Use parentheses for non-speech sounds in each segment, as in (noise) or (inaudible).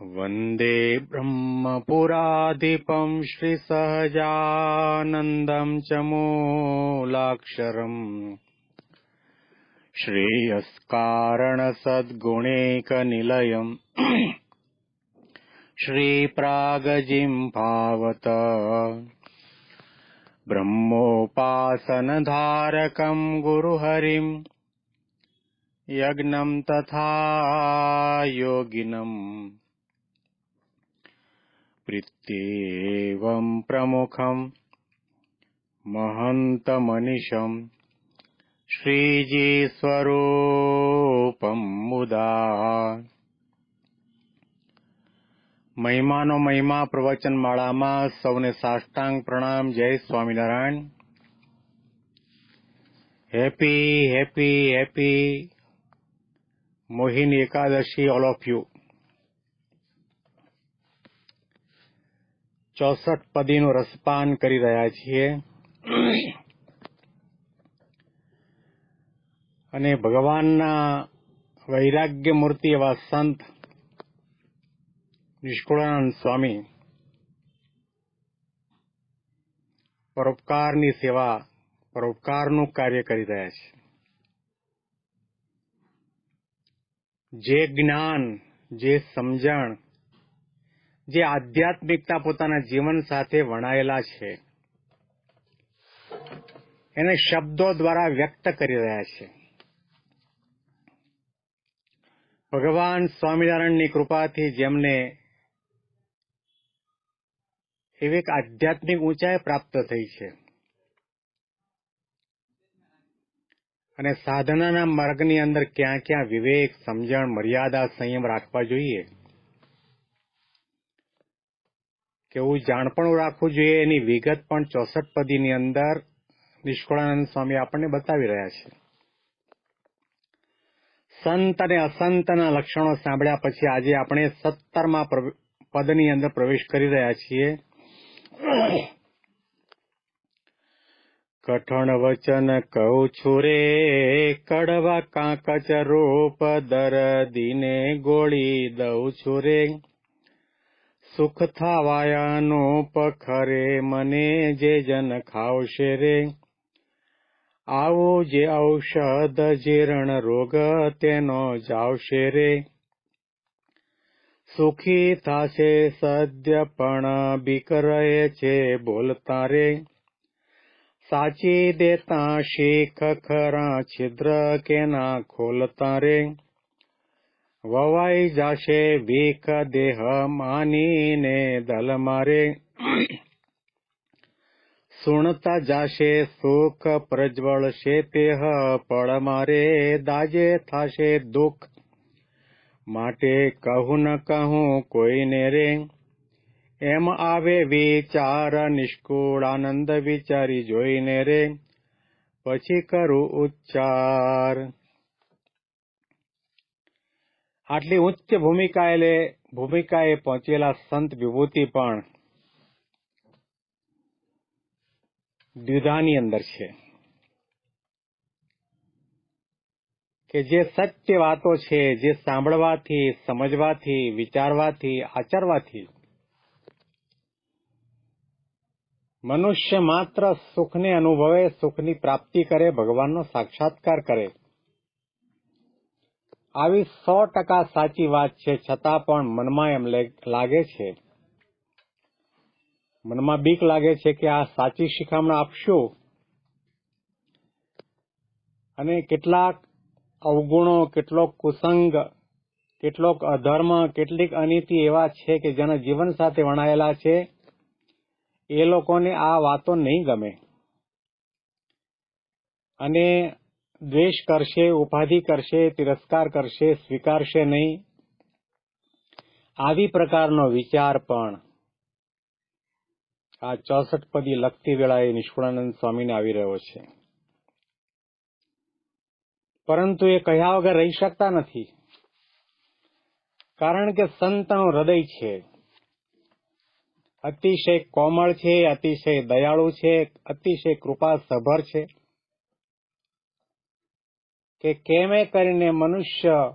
वन्दे ब्रह्मपुराधिपम् श्रीसहजानन्दम् च मूलाक्षरम्। श्रेयस्कारणसद्गुणैकनिलयम्। (clears throat) श्रीप्रागजिम्भावत ब्रह्मोपासनधारकम् गुरुहरिम् यज्ञम् तथा योगिनम् प्रीत्येवम् प्रमुखम् महन्तमनिशम् શ્રીજી મુદા મહિમાનો મહિમા પ્રવચન માળામાં સૌને સાષ્ટાંગ પ્રણામ જય Swaminarayan happy happy happy Mohini Ekadashi all of you ચોસઠ પદીનું રસપાન કરી રહ્યા છીએ. અને ભગવાનના વૈરાગ્ય મૂર્તિ એવા સંત નિષ્કુળાનંદ સ્વામી પરોપકારની સેવા, પરોપકારનું કાર્ય કરી રહ્યા છે. જે જ્ઞાન, જે સમજણ જે આધ્યાત્મિકતા પોતાના જીવન સાથે વણાયેલા છે. એને શબ્દો દ્વારા વ્યક્ત કરી રહ્યા છે. ભગવાન સ્વામિનારાયણની કૃપાથી જેમને એવી એક આધ્યાત્મિક ઊંચાઈ પ્રાપ્ત થઈ છે. અને સાધનાના માર્ગની અંદર ક્યાં ક્યાં વિવેક, સમજણ, મર્યાદા સંયમ રાખવા જોઈએ. કેવું જાણપણું રાખવું જોઈએ એની વિગત પણ ચોસઠ પદીની અંદર નિષ્કુળાનંદ સ્વામી આપણને બતાવી રહ્યા છે. સંત અને અસંતના લક્ષણો સાંભળ્યા પછી આજે આપણે સત્તરમાં પદની અંદર પ્રવેશ કરી રહ્યા છીએ. કઠણ વચન કહું છું રે, કડવા કાંકચ રૂપ દરદીને ગોળી દઉં છું રે. સુખ થાવાયાનો પખરે મને જે જન ખાવશે રે. આવું જે ઔષધ જીર્ણ રોગ તેનો જાવશે રે. સુખી થાશે સદ્ય પણ, બીક છે બોલતા રે. સાચી દેતા શીખ ખરા, છિદ્ર કેના ખોલતા રે. વવાઈ જાશે ભીખ દેહ માનીને દલ મારે. સુણતા જાશે સુખ પ્રજ્વળશે તેહ પળ મારે. દાજે થાશે દુઃખ માટે કહું ન કહું કોઈને રે. એમ આવે વિચાર નિષ્કુળ આનંદ વિચારી જોઈને રે. પછી કરું ઉચ્ચાર આટલી ઉચ્ચ ભૂમિકાએ ભૂમિકાએ પહોંચેલા સંત વિભૂતિ પણ દ્વિધાની અંદર છે. કે જે સત્ય વાતો છે, જે સાંભળવાથી, સમજવાથી, વિચારવાથી, આચરવાથી, મનુષ્ય માત્ર સુખને અનુભવે, સુખની પ્રાપ્તિ કરે, ભગવાનનો સાક્ષાત્કાર કરે. આવી સો ટકા સાચી વાત છે, છતાં પણ મનમાં એમ લાગે છે. મનમાં બીક લાગે છે કે આ સાચી શિખામણ આપશું? અને કેટલાક અવગુણો, કેટલોક કુસંગ, કેટલોક અધર્મ, કેટલીક અનીતિ એવા છે કે જેના જીવન સાથે વણાયેલા છે. એ લોકોને આ વાતો નહીં ગમે. અને દ્વેષ કરશે ઉપાધિ કરશે તિરસ્કાર કરશે સ્વીકારશે નહીં આવી પ્રકારનો વિચાર પણ આ ચોસઠ પદી લખતી વેળાએ નિષ્ફળાનંદ સ્વામીને આવી રહ્યો છે પરંતુ એ કહ્યા વગર રહી શકતા નથી કારણ કે સંતનું હૃદય છે અતિશય કોમળ છે અતિશય દયાળુ છે અતિશય કૃપા સભર છે કે કેમે કરીને મનુષ્ય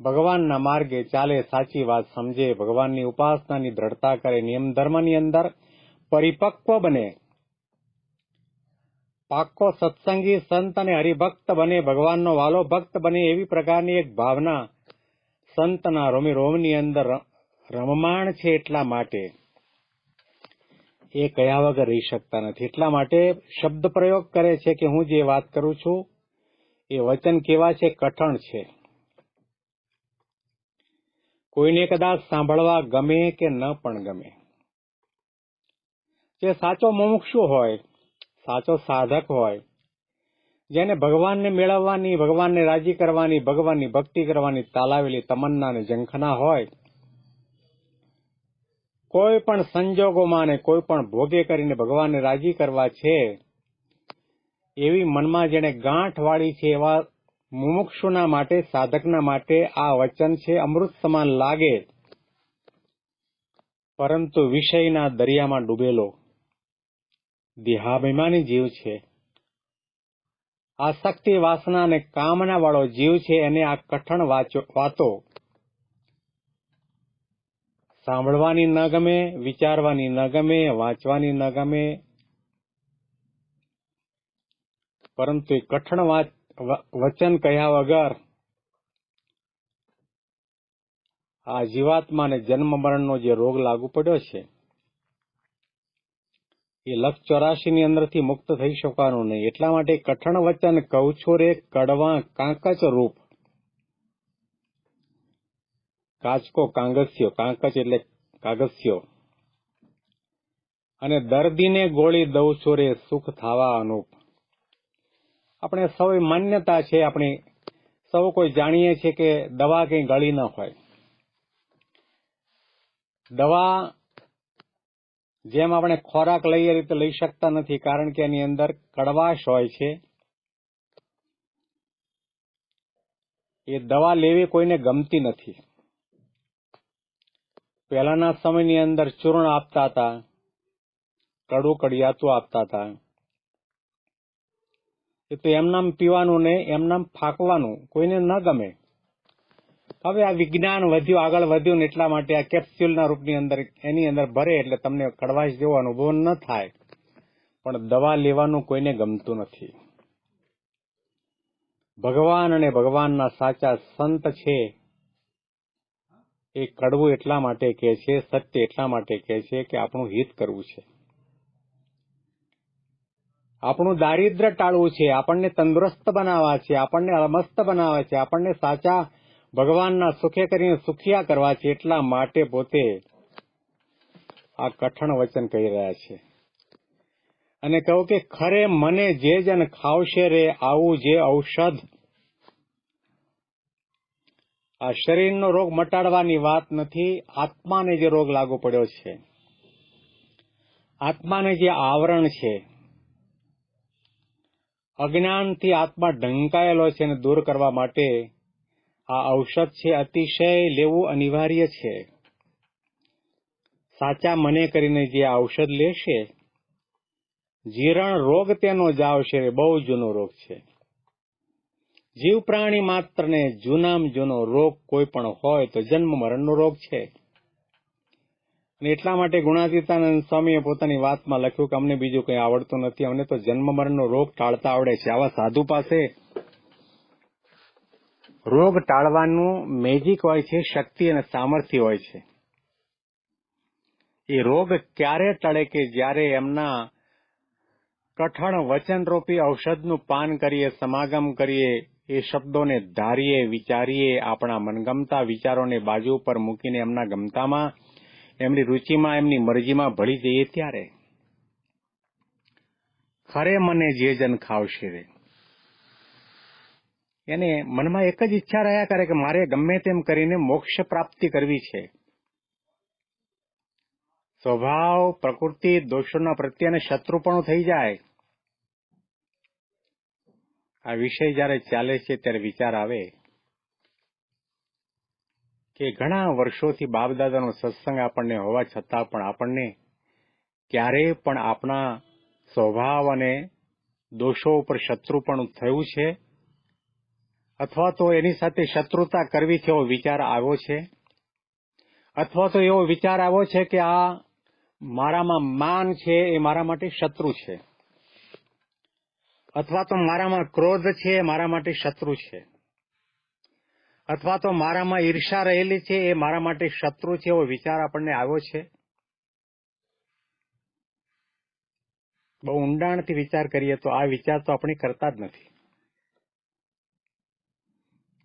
ભગવાનના માર્ગે ચાલે સાચી વાત સમજે, ભગવાનની ઉપાસનાની દ્રઢતા કરે, નિયમ ધર્મની અંદર પરિપક્વ બને. પાક્કો સત્સંગી સંત અને હરિભક્ત બને, ભગવાનનો વાલો ભક્ત બને એવી પ્રકારની એક ભાવના સંતના રોમી રોમની અંદર રમમાણ છે એટલા માટે. એ કયા વગર રહી શકતા નથી. એટલા માટે શબ્દ પ્રયોગ કરે છે કે હું જે વાત કરું છું એ વચન કેવા છે? કઠણ છે. કોઈને કદાચ સાંભળવા ગમે કે ન પણ ગમે. જે સાચો મુમુક્ષુ હોય, સાચો સાધક હોય, જેને ભગવાનને મેળવવાની, ભગવાનને રાજી કરવાની, ભગવાનની ભક્તિ કરવાની તાલાવેલી તમન્ના અને ઝંખના હોય, કોઈ પણ સંજોગોમાં ને કોઈ પણ ભોગે કરીને ભગવાનને રાજી કરવા છે એવી મનમાં જેને ગાંઠ વાળી છે એવા મુમુક્ષુના માટે, સાધકના માટે આ વચન છે, અમૃત સમાન લાગે, પરંતુ વિષયના દરિયામાં ડૂબેલો. દેહાભિમાની જીવ છે. આસક્તિ વાસના અને કામના વાળો જીવ છે, એને આ કઠણ વાતો સાંભળવાની ન ગમે, વિચારવાની ન ગમે, વાંચવાની ન ગમે પરંતુ કઠણ વચન કહ્યા વગર આ જીવાત્માને જન્મ મરણનો જે રોગ લાગુ પડ્યો છે, એ લક્ષ ચોરાશી અંદરથી મુક્ત થઈ શકવાનું નહીં. એટલા માટે કઠણ વચન કહું છો રે કડવા કાંકચ રૂપ. કાચકો કાંગસ્યો કાંકચ એટલે કાગસ્યો. અને દર્દીને ગોળી દઉં છો રે સુખ થાવા અનુપ. આપણે સૌ માન્યતા છે, આપણી સૌ કોઈ જાણીએ છીએ કે દવા કઈ ગળી ન હોય. દવા જેમ આપણે ખોરાક લઈએ રીતે લઈ શકતા નથી, કારણ કે એની અંદર કડવાશ હોય છે. એ દવા લેવી કોઈને ગમતી નથી. પહેલાના સમયની અંદર ચૂર્ણ આપતા હતા કડવું કડિયાતું આપતા હતા. એ તો એમનામ પીવાનું ને એમનામ ફાંકવાનું, કોઈને ન ગમે. હવે આ વિજ્ઞાન વધ્યું, આગળ વધ્યું ને એટલા માટે આ કેપ્સ્યુલના રૂપની અંદર, એની અંદર ભરે એટલે તમને કડવાશ જેવો અનુભવ ન થાય. પણ દવા લેવાનું કોઈને ગમતું નથી. ભગવાન અને ભગવાનના સાચા સંત છે. એ કડવું એટલા માટે કે છે, સત્ય એટલા માટે કે છે કે આપણું હિત કરવું છે. આપણું દારિદ્ર ટાળવું છે, આપણને તંદુરસ્ત બનાવવા છે, આપણને અમસ્ત બનાવવા છે, આપણને સાચા ભગવાનના સુખે કરીને સુખિયા કરવા છે એટલા માટે પોતે આ કઠણ વચન કહી રહ્યા છે. અને કહું કે ખરે મને જે જન ખાવશે રે આવું જે ઔષધ. આ શરીરનો રોગ મટાડવાની વાત નથી, આત્માને જે રોગ લાગુ પડ્યો છે. આત્માને જે આવરણ છે અજ્ઞાનથી આત્મા ઢંકાયેલો છે એને દૂર કરવા માટે આ ઔષધ છે અતિશય લેવું અનિવાર્ય છે. સાચા મને કરીને જે ઔષધ લેશે, જીરણ રોગ તેનો જ આવશે બહુ જૂનો રોગ છે. જીવ પ્રાણી માત્રને જૂનામ જૂનો રોગ કોઈ પણ હોય તો જન્મ મરણનો રોગ છે. અને એટલા માટે ગુણાતીતાનંદ સ્વામીએ પોતાની વાતમાં લખ્યું કે અમને બીજું કંઈ આવડતું નથી. અમને તો જન્મ મરણનો રોગ ટાળતા આવડે છે. આવા સાધુ પાસે રોગ ટાળવાનું મેજિક હોય છે, શક્તિ અને સામર્થ્ય હોય છે. એ રોગ ક્યારે ટળે કે જ્યારે એમના કઠણ વચનરૂપી ઔષધનું પાન કરીએ, સમાગમ કરીએ, એ શબ્દોને ધારીએ, વિચારીએ, આપણા મનગમતા વિચારોને બાજુ પર મૂકીને એમના ગમતામાં એમની રુચિમાં, એમની મરજીમાં ભળી જઈએ ત્યારે. ખરે મને જે જન ખાવશે રે. એને મનમાં એક જ ઈચ્છા રહ્યા કરે કે મારે ગમે તેમ કરીને મોક્ષ પ્રાપ્તિ કરવી છે. સ્વભાવ, પ્રકૃતિ, દોષોના પ્રત્યેને શત્રુપણું થઈ જાય. આ વિષય જ્યારે ચાલે છે ત્યારે વિચાર આવે. કે ઘણા વર્ષોથી બાપદાદાનો સત્સંગ આપણને હોવા છતાં પણ આપણને ક્યારેય પણ આપણા સ્વભાવ અને દોષો ઉપર શત્રુપણું થયું છે? અથવા તો એની સાથે શત્રુતા કરવી એવો વિચાર આવ્યો છે? અથવા તો એવો વિચાર આવ્યો છે કે આ મારામાં માન છે, એ મારા માટે શત્રુ છે? અથવા તો મારામાં ક્રોધ છે, એ મારા માટે શત્રુ છે? અથવા તો મારામાં ઈર્ષા રહેલી છે, એ મારા માટે શત્રુ છે એવો વિચાર આપણને આવ્યો છે? બહુ ઊંડાણથી વિચાર કરીએ તો આ વિચાર તો આપણે કરતા જ નથી.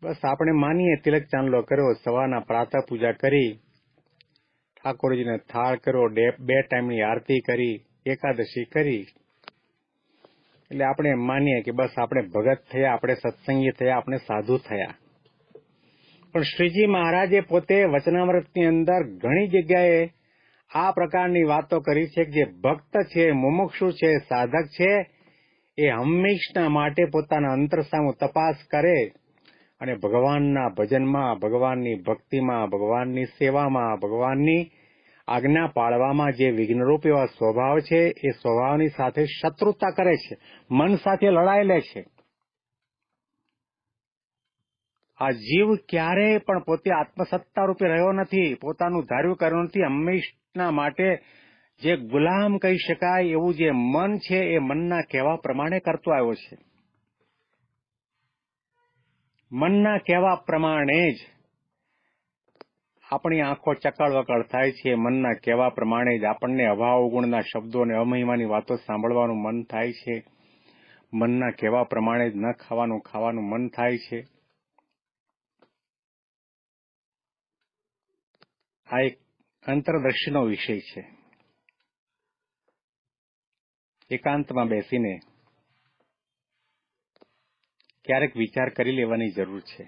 બસ આપણે માનીએ, તિલક ચાંદલો કર્યો, સવારના પ્રાતઃ પૂજા કરી, ઠાકોરજીને થાળ કર્યો બે ટાઈમની આરતી કરી, એકાદશી કરી. એટલે આપણે માનીએ કે બસ આપણે ભગત થયા, આપણે સત્સંગી થયા, આપણે સાધુ થયા. પણ શ્રીજી મહારાજે પોતે વચનામૃતની અંદર ઘણી જગ્યાએ આ પ્રકારની વાતો કરી છે જે ભક્ત છે, મુમુક્ષુ છે, સાધક છે, એ હંમેશના માટે પોતાના અંતર સામુ તપાસ કરે અને ભગવાનના ભજનમાં, ભગવાનની ભક્તિમાં, ભગવાનની સેવામાં, ભગવાનની આજ્ઞા પાળવામાં જે વિઘ્નરૂપ એવા સ્વભાવ છે, એ સ્વભાવની સાથે શત્રુતા કરે છે, મન સાથે લડાઈ છે. આ જીવ ક્યારેય પણ પોતે આત્મસત્તા રૂપે રહ્યો નથી, પોતાનું ધાર્યું કર્યું નથી હંમેશના માટે જે ગુલામ કહી શકાય એવું જે મન છે એ મનના કહેવા પ્રમાણે કરતો આવ્યો છે. મનના કહેવા પ્રમાણે જ આપણી આંખો ચકળ થાય છે, મનના કહેવા પ્રમાણે જ આપણને અભાવ ગુણના શબ્દો અને અમહિમાની વાતો સાંભળવાનું મન થાય છે. મનના કહેવા પ્રમાણે જ ન ખાવાનું ખાવાનું મન થાય છે. આ એક અંતરદર્શીનો વિષય છે. એકાંતમાં બેસીને ક્યારેક વિચાર કરી લેવાની જરૂર છે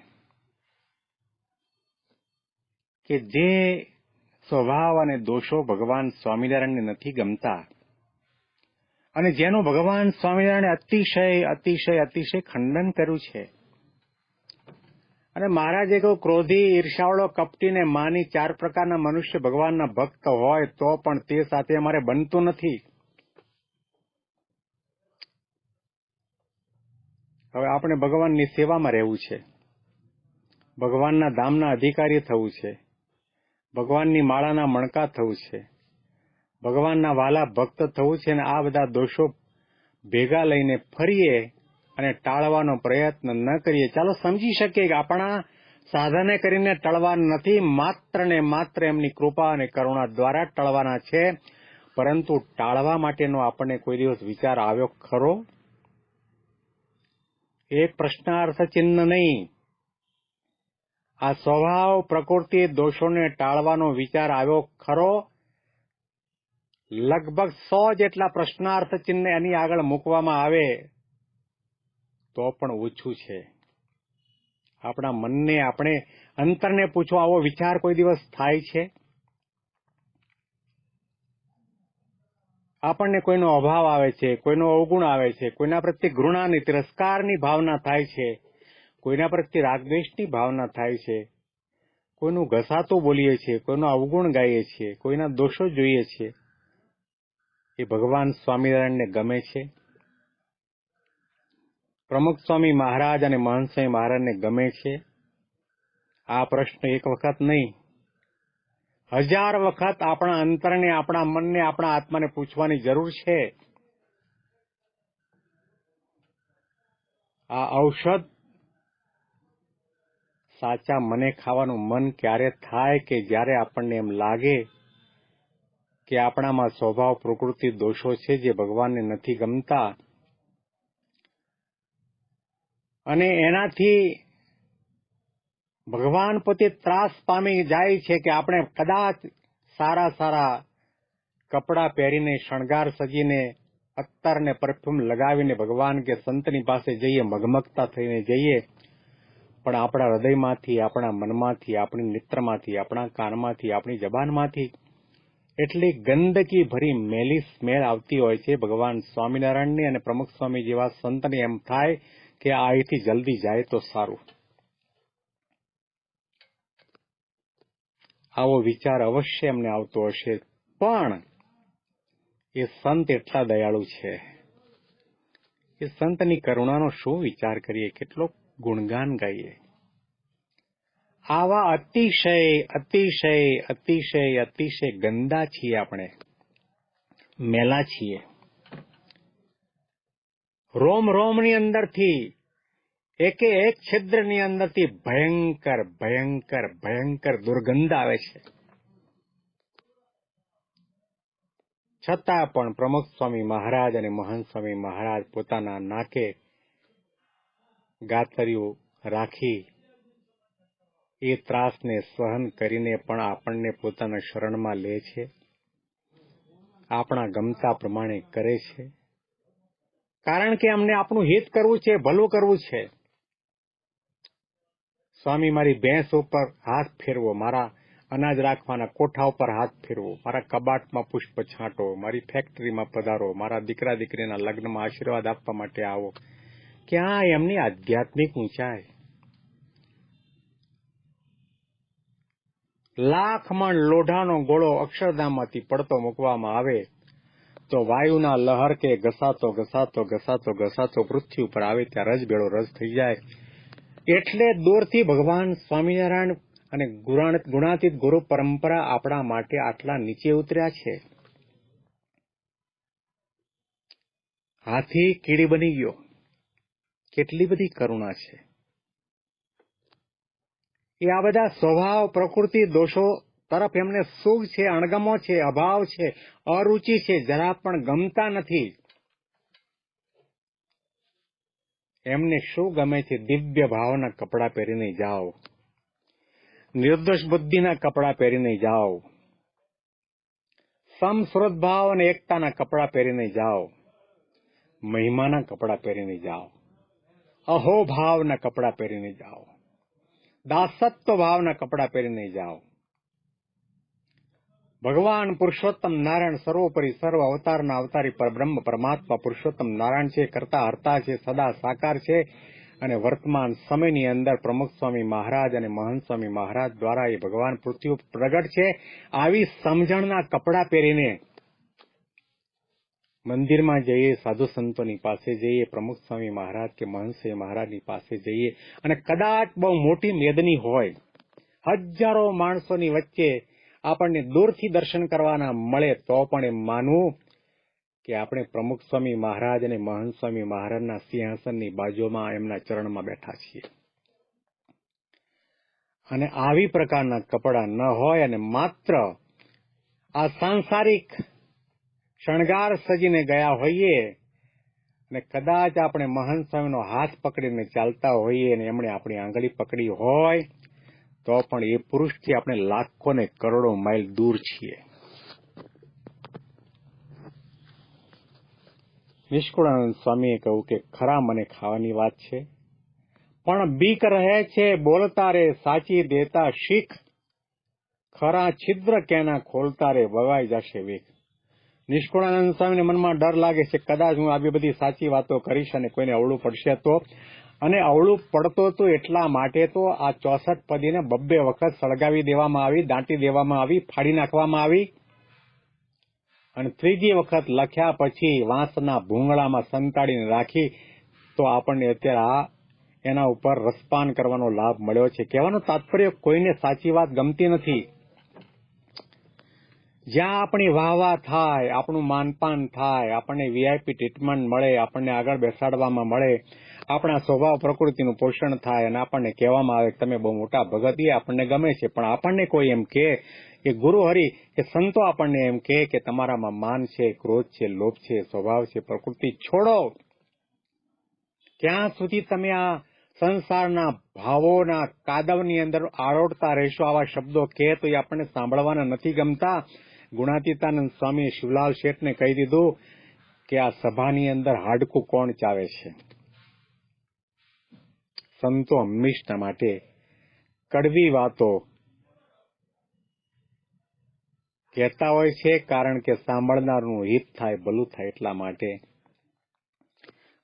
કે જે સ્વભાવ અને દોષો ભગવાન સ્વામિનારાયણને નથી ગમતા અને જેનું ભગવાન સ્વામિનારાયણે અતિશય અતિશય અતિશય ખંડન કર્યું છે અને મહારાજે કહ્યું ક્રોધી ઈર્ષાવળો કપટી ને માની ચાર પ્રકારના મનુષ્ય ભગવાનના ભક્ત હોય તો પણ તે સાથે અમારે બનતું નથી. હવે આપણે ભગવાનની સેવામાં રહેવું છે. ભગવાનના ધામના અધિકારી થવું છે. ભગવાનની માળાના મણકા થવું છે. ભગવાનના વાલા ભક્ત થવું છે અને આ બધા દોષો ભેગા લઈને ફરીએ અને ટાળવાનો પ્રયત્ન ન કરીએ. ચાલો સમજી શકીએ કે આપણા સાધને કરીને ટળવા નથી, માત્ર ને માત્ર એમની કૃપા અને કરુણા દ્વારા ટળવાના છે. પરંતુ ટાળવા માટેનો આપણને કોઈ દિવસ વિચાર આવ્યો ખરો? એ પ્રશ્નાર્થ ચિહ્ન નહીં. આ સ્વભાવ, પ્રકૃતિ, દોષોને ટાળવાનો વિચાર આવ્યો ખરો? લગભગ સો જેટલા પ્રશ્નાર્થ ચિહ્ન એની આગળ મૂકવામાં આવે. તો પણ ઓછું છે. આપણા મનને આપણે અંતરને પૂછો, આવો વિચાર કોઈ દિવસ થાય છે? આપણને કોઈનો અભાવ આવે છે, કોઈનો અવગુણ આવે છે, કોઈના પ્રત્યે ઘૃણાની, તિરસ્કારની ભાવના થાય છે, કોઈના પ્રત્યે રાગદ્વેષની ભાવના થાય છે, કોઈનું ઘસાતું બોલીએ છીએ, કોઈનો અવગુણ ગાઈએ છીએ, કોઈના દોષો જોઈએ છીએ. એ ભગવાન સ્વામિનારાયણને ગમે છે. પ્રમુખ સ્વામી મહારાજ અને મહંત મહારાજને ગમે છે. આ પ્રશ્ન એક વખત નહીં. હજાર વખત આપણા અંતરને, આપણા મનને, આપણા આત્માને પૂછવાની જરૂર છે. આ ઔષધ સાચા મને ખાવાનું મન ક્યારે થાય કે જ્યારે આપણને એમ લાગે કે આપણામાં સ્વભાવ, પ્રકૃતિ, દોષો છે જે ભગવાનને નથી ગમતા. અને એનાથી ભગવાન પોતે ત્રાસ પામી જાય છે કે આપણે કદાચ સારા સારા કપડાં પહેરીને, શણગાર સજીને અત્તર ને પરફ્યુમ લગાવીને ભગવાન કે સંતની પાસે જઈએ, મગમગતા થઈને જઈએ. પણ આપણા હૃદયમાંથી, આપણા મનમાંથી, આપણી નેત્રમાંથી, આપણા કાનમાંથી, આપણી જબાનમાંથી એટલી ગંદકી ભરી મેલી સ્મેલ આવતી હોય છે ભગવાન સ્વામિનારાયણની અને પ્રમુખ સ્વામી જેવા સંતને એમ થાય કે આ અહીંથી જલ્દી જાય તો સારું. આવો વિચાર અવશ્ય એમને આવતો હશે, પણ એ સંત એટલા દયાળુ છે. એ સંતની કરુણાનો શું વિચાર કરીએ? કેટલો ગુણગાન ગાઈએ. આવા અતિશય અતિશય અતિશય અતિશય ગંદા છીએ આપણે. મેલા છીએ. રોમ રોમની અંદરથી, એકે એક છિદ્રની અંદરથી ભયંકર ભયંકર ભયંકર દુર્ગંધ આવે છે. છતાં પણ પ્રમુખ સ્વામી મહારાજ અને મહંત સ્વામી મહારાજ પોતાના નાકે ગાતરિયું રાખી એ ત્રાસને સહન કરીને પણ આપણને પોતાના શરણમાં લે છે. આપણા ગમતા પ્રમાણે કરે છે. કારણ કે અમને આપણું હિત કરવું છે, ભલું કરવું છે. સ્વામી, મારી ભેંસ ઉપર હાથ ફેરવો, મારા અનાજ રાખવાના કોઠા ઉપર હાથ ફેરવો, મારા કબાટમાં પુષ્પ છાંટો, મારી ફેક્ટરીમાં પધારો, મારા દીકરા દીકરીના લગ્નમાં આશીર્વાદ આપવા માટે આવો. ક્યાં એમની આધ્યાત્મિક ઊંચાઈ? લાખ મણ લોઢાનો ગોળો અક્ષરધામમાંથી પડતો મૂકવામાં આવે. તો વાયુના લહર કે ઘસાતો ઘસાતો ઘસાતો ઘસાતો પૃથ્વી ઉપર આવે ત્યાં રજબેળો રજ થઈ જાય. એટલે દૂરથી ભગવાન સ્વામિનારાયણ અને ગુણાતીત ગુરુ પરંપરા આપણા માટે આટલા નીચે ઉતર્યા છે. હાથી કીડી બની ગયો. કેટલી બધી કરુણા છે. એ આ બધા સ્વભાવ, પ્રકૃતિ, દોષો તરફ એમને સુખ છે, અણગમો છે, અભાવ છે, અરુચિ છે, જરા પણ ગમતા નથી. એમને શું ગમે છે? દિવ્ય ભાવના કપડાં પહેરીને જાઓ. નિર્દોષ બુદ્ધિના કપડાં પહેરીને જાઓ. સમ ભાવ અને એકતાના કપડાં પહેરીને જાઓ. મહિમાના કપડાં પહેરીને જાઓ. અહો ભાવના કપડાં પહેરીને જાઓ. દાસત્વ ભાવના કપડાં પહેરીને જાઓ. ભગવાન પુરુષોત્તમ નારાયણ સર્વોપરી સર્વ અવતારના અવતારી પર બ્રહ્મ પરમાત્મા પુરુષોત્તમ નારાયણ છે, કરતા હરતા છે, સદા સાકાર છે અને વર્તમાન સમયની અંદર પ્રમુખ સ્વામી મહારાજ અને મહંત સ્વામી મહારાજ દ્વારા એ ભગવાન પૃથ્વી પ્રગટ છે. આવી સમજણના કપડાં પહેરીને મંદિરમાં જઈએ, સાધુ સંતોની પાસે જઈએ, પ્રમુખ સ્વામી મહારાજ કે મહંતસિંહ મહારાજની પાસે જઈએ અને કદાચ બહુ મોટી મેદની હોય, હજારો માણસોની વચ્ચે આપણને દૂરથી દર્શન કરવાના મળે તો પણ એમ માનવું કે આપણે પ્રમુખ સ્વામી મહારાજ અને મહંત સ્વામી મહારાજના સિંહાસનની બાજુમાં એમના ચરણમાં બેઠા છીએ. અને આવી પ્રકારના કપડાં ન હોય અને માત્ર આ સાંસારિક શણગાર સજીને ગયા હોઈએ અને કદાચ આપણે મહંત સ્વામીનો હાથ પકડીને ચાલતા હોઈએ અને એમણે આપણી આંગળી પકડી હોય તો પણ એ પુરુષથી આપણે લાખો ને કરોડો માઇલ દૂર છીએ. નિષ્કુળાનંદ સ્વામીએ કહ્યું કે ખરા મને ખાવાની વાત છે, પણ બીક રહે છે બોલતા રે, સાચી દેતા શીખ. ખરા છિદ્ર કેના ખોલતા રે, વવાઈ જશે વીખ નિષ્કુળાનંદ સ્વામીને મનમાં ડર લાગે છે, કદાચ હું આવી બધી સાચી વાતો કરીશ અને કોઈને અવળું પડશે તો. અને અવળું પડતો હતો એટલા માટે તો આ ચોસઠ પદીને બબ્બે વખત સળગાવી દેવામાં આવી, દાંટી દેવામાં આવી, ફાડી નાખવામાં આવી. અને ત્રીજી વખત લખ્યા પછી વાંસના ભૂંગળામાં સંતાડીને રાખી, તો આપણને અત્યારે આ એના ઉપર રસપાન કરવાનો લાભ મળ્યો છે. કહેવાનો તાત્પર્ય કોઈને સાચી વાત ગમતી નથી. જ્યાં આપણી વાહ વાહ થાય, આપણું માનપાન થાય, આપણને વીઆઈપી ટ્રીટમેન્ટ મળે, આપણને આગળ બેસાડવામાં મળે, આપણા સ્વભાવ, પ્રકૃતિનું પોષણ થાય અને આપણને કહેવામાં આવે કે તમે બહુ મોટા ભગત આપણને ગમે છે. પણ આપણને કોઈ એમ કે કે, ગુરુ હરિ, કે સંતો આપણને એમ કે કે તમારામાં માન છે, ક્રોધ છે, લોભ છે, સ્વભાવ છે, પ્રકૃતિ, છોડો. ક્યાં સુધી તમે આ સંસારના ભાવોના કાદવની અંદર આરોડતા રહેશો, આવા શબ્દો કહે તો એ આપણને સાંભળવાના નથી ગમતા. ગુણાતીતાનંદ સ્વામી શિવલાલ શેઠને કહી દીધું કે આ સભાની અંદર હાડકું કોણ ચાવે છે? સંતો હંમેશના માટે કડવી વાતો કહેતા હોય છે, કારણ કે સાંભળનારનું હિત થાય, ભલું થાય એટલા માટે.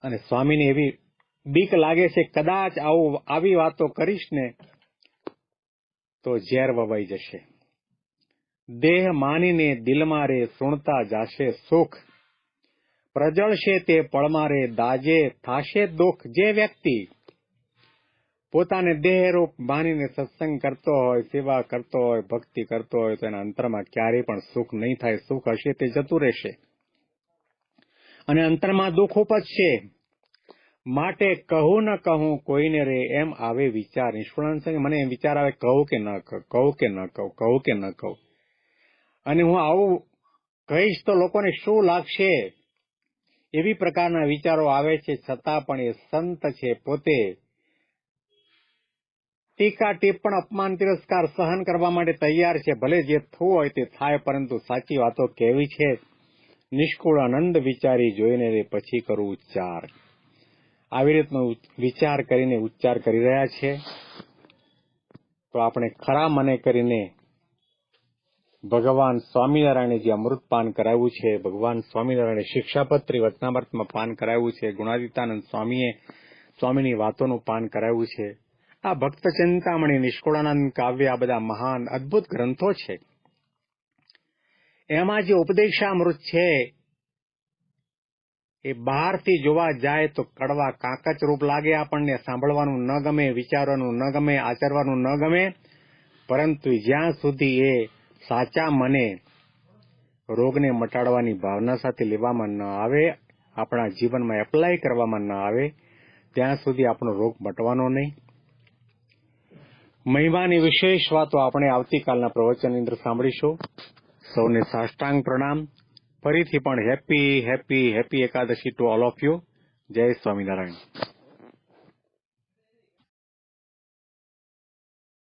અને સ્વામીને એવી બીક લાગે છે, કદાચ આવું, આવી વાતો કરીશ ને તો ઝેર વવાઈ જશે. દેહ માનીને દિલમાં રે સુણતા જાશે સુખ. પ્રજળશે તે પળમાં રે દાજે, થાશે દુઃખ જે વ્યક્તિ. પોતાને દેહરૂપ માનીને સત્સંગ કરતો હોય, સેવા કરતો હોય, ભક્તિ કરતો હોય, તો એના અંતરમાં ક્યારેય પણ સુખ નહીં થાય. સુખ હશે તે જતું રહેશે. અને અંતરમાં દુઃખ ઉપજશે. માટે કહું ન કહું કોઈને રે એમ આવે વિચાર. નિષ્ફળાંત છે મને એમ વિચાર આવે, કહું કે ન કહું કહું કે ન કહું કહું કે ન કહું. અને હું આવું કહીશ તો લોકોને શું લાગશે? એવી પ્રકારના વિચારો આવે છે, છતાં પણ એ સંત છે પોતે. ટીકા ટીપણ અપમાન તિરસ્કાર સહન કરવા માટે તૈયાર છે. ભલે જે થવું હોય તે થાય, પરંતુ સાચી વાતો કેવી છે? નિષ્કુળ આનંદ વિચારી જોઈને પછી કરું ઉચ્ચાર. આવી રીતનો વિચાર કરીને ઉચ્ચાર કરી રહ્યા છે. તો આપણે ખરા મને કરીને ભગવાન સ્વામિનારાયણે જે અમૃતપાન કરાવ્યું છે, ભગવાન સ્વામિનારાયણે શિક્ષાપત્રી વચનામૃતમાં પાન કરાવ્યું છે ગુણાદિતાનંદ સ્વામીએ સ્વામીની વાતોનું પાન કરાવ્યું છે. આ ભક્ત ચિંતામણી, નિષ્કુળાનંદ કાવ્ય, આ બધા મહાન અદ્ભુત ગ્રંથો છે. એમાં જે ઉપદેશામૃત છે, એ બહારથી જોવા જાય તો કડવા કાકચ રૂપ લાગે આપણને, સાંભળવાનું ન ગમે, વિચારવાનું ન ગમે, આચરવાનું ન ગમે, પરંતુ જ્યાં સુધી એ સાચા મને રોગને મટાડવાની ભાવના સાથે લેવામાં ન આવે, આપણા જીવનમાં એપ્લાય કરવામાં ન આવે, ત્યાં સુધી આપણો રોગ મટવાનો નહીં. મહિમાની વિશેષ વાતો આપણે આવતીકાલના પ્રવચનની અંદર સાંભળીશું. સૌને સાષ્ટાંગ પ્રણામ. ફરીથી પણ happy happy happy Ekadashi to all of you જય સ્વામિનારાયણ.